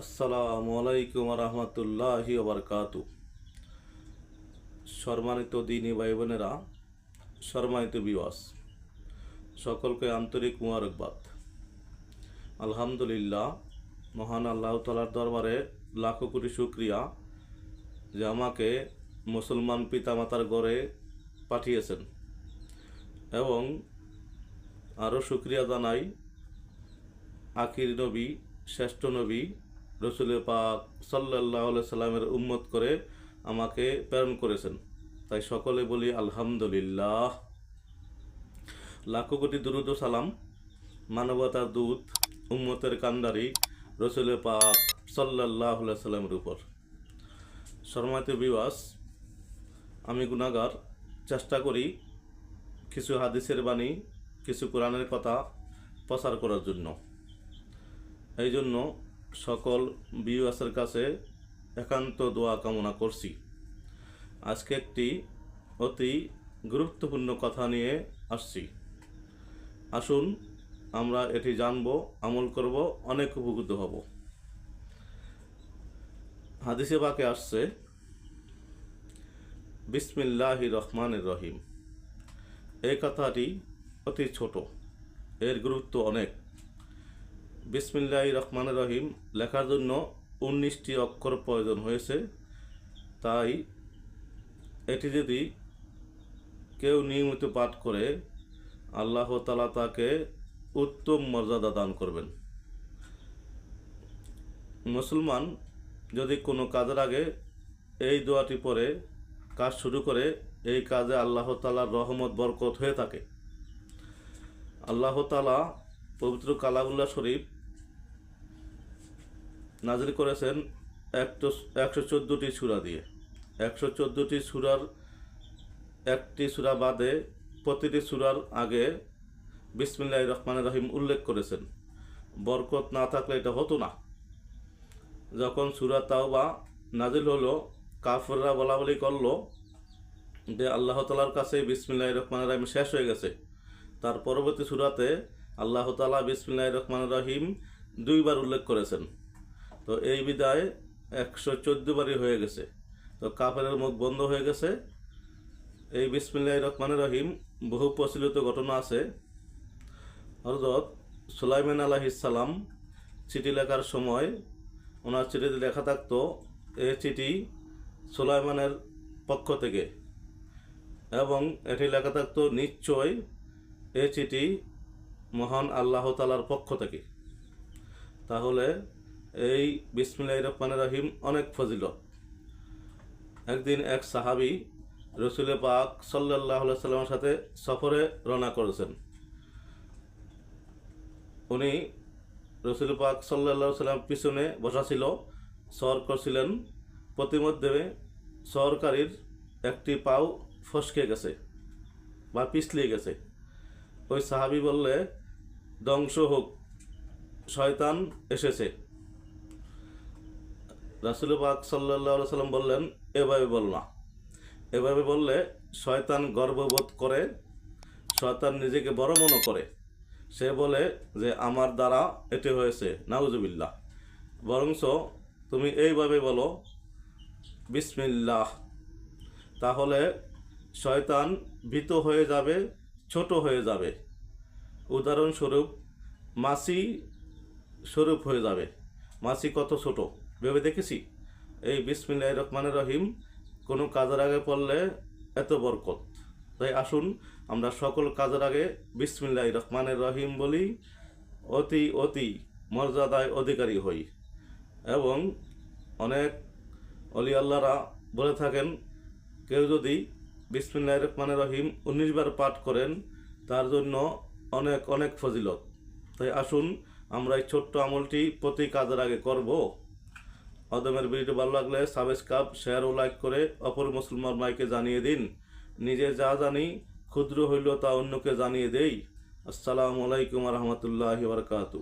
আসসালামু আলাইকুম রহমতুল্লাহি ওবরকাতু। সম্মানিত দিনী ভাই বোনেরা সম্মানিত বিবাস সকলকে আন্তরিক মুবারকবাদ। আলহামদুলিল্লাহ, মহান আল্লাহ তালার দরবারে লাখো কোটি শুক্রিয়া যে আমাকে মুসলমান পিতামাতার গড়ে পাঠিয়েছেন এবং আরও শুক্রিয়া জানাই আখির নবী, শ্রেষ্ঠ নবী রসুল পাক সাল্লাহ সাল্লামের উম্মত করে আমাকে প্রেরণ করেছেন। তাই সকলে বলি আলহামদুলিল্লাহ। লাখো কোটি দুরুদ সালাম। মানবতার দূত, উম্মতের কান্দারি রসুল পাক সাল্লাহ সাল্লামের উপর। শর্মায়ত বিবাস আমি গুণাগার চেষ্টা করি কিছু হাদিসের বাণী, কিছু কোরআনের কথা প্রচার করার জন্য। এই জন্য সকল বিওয়াসের কাছে একান্ত দোয়া কামনা করছি। আজকে একটি অতি গুরুত্বপূর্ণ কথা নিয়ে আসছি। আসুন, আমরা এটি জানব, আমল করব, অনেক উপকৃত হব। হাদিসে বাকে আসছে, বিসমিল্লাহ রহমানের রহিম। এই কথাটি অতি ছোট, এর গুরুত্ব অনেক। বিসমিল্লাহ রহমান রহিম। লেখার জন্য উনিশটি অক্ষর প্রয়োজন হয়েছে। তাই এটি যদি কেউ নিয়মিত পাঠ করে, আল্লাহ তালা তাকে উত্তম মর্যাদা দান করবেন। মুসলমান যদি কোনো কাজের আগে এই দোয়াটি পরে কাজ শুরু করে, এই কাজে আল্লাহ তালার রহমত, বরকত হয়ে থাকে। আল্লাহ তালা পবিত্র কালামুল্লাহ শরীফ নাজিল করেছেন একশো একশো চোদ্দোটি সুরা দিয়ে। একশো চোদ্দোটি সুরার একটি সুরা বাদে প্রতিটি সুরার আগে বিসমিল্লাহ রহমান রহিম উল্লেখ করেছেন। বরকত না থাকলে এটা হতো না। যখন সুরা তাওবা নাজিল হলো, কাফররা বলা বলি করল যে আল্লাহ তালার কাছে বিসমিল্লাহ রহমান রহিম শেষ হয়ে গেছে। তার পরবর্তী সুরাতে আল্লাহ তালা বিসমিল্লাহ রহমান রহিম দুইবার উল্লেখ করেছেন। তো এই বিদায় একশো চোদ্দ বারই হয়ে গেছে। তো কাফেরের মুখ বন্ধ হয়ে গেছে। এই বিসমিল্লাহ রহমান রহিম, বহু প্রচলিত ঘটনা আছে। হরদত সুলাইমান আলাহিসাল্লাম চিঠি লেখার সময় ওনার চিঠিতে লেখা থাকতো এই চিঠি সুলাইমানের পক্ষ থেকে। এবং এটি লেখা থাকতো, নিশ্চয় এই চিঠি মহান আল্লাহ তালার পক্ষ থেকে। তাহলে এই বিসমিল্লাহ রহমান রহিম অনেক ফজিলত। একদিন এক সাহাবি রসুল পাক সাল্লাহ সাল্লামের সাথে সফরে রওনা করেছেন। উনি রসুল পাক সাল্লাহ সাল্লাম পিছনে বসা ছিল সর করছিলেন। প্রতিমধ্যে সরকারির একটি পাও ফসকে গেছে বা পিছলিয়ে গেছে। ওই সাহাবি বললে, ধ্বংস হোক, শয়তান এসেছে। রাসুল পাক সাল্লাহ সাল্লাম বললেন, এভাবে বল না। এভাবে বললে শয়তান গর্ববোধ করে, শয়তান নিজেকে বড় মনে করে। সে বলে যে, আমার দ্বারা এটি হয়েছে, নাউজুবিল্লাহ। বরংস তুমি এইভাবে বলো, বিসমিল্লাহ। তাহলে শয়তান ভীত হয়ে যাবে, ছোট হয়ে যাবে। উদাহরণস্বরূপ, মাসি স্বরূপ হয়ে যাবে। মাসি কত ছোট? ভেবে দেখেছি? এই বিসমিল্লাহ রহমানের রহিম, কোনো কাজের আগে পড়লে এত বরকত। তাই আসুন, আমরা সকল কাজের আগে বিসমিল্লাহ রহমানের রহিম বলি, অতি অতি মর্যাদায় অধিকারী হই। এবং অনেক অলি আল্লাহরা বলে থাকেন, কেউ যদি বিসমিল্লাহ রহমানের রহিম উনিশ বার পাঠ করেন, তার জন্য অনেক অনেক ফজিলত। তাই আসুন, আমরা এই ছোট্ট আমলটি প্রতি কাজের আগে করব। অদমের ভিডিও ভালো লাগলে সাবস্ক্রাইব শেয়ার ও লাইক করে অপর মুসলমান মাইকে জানিয়ে দিন। নিজে যা জানি, ক্ষুদ্র হইল তা অন্যকে জানিয়ে দেই। আসসালামু আলাইকুম রহমতুল্লাহ বারকাতু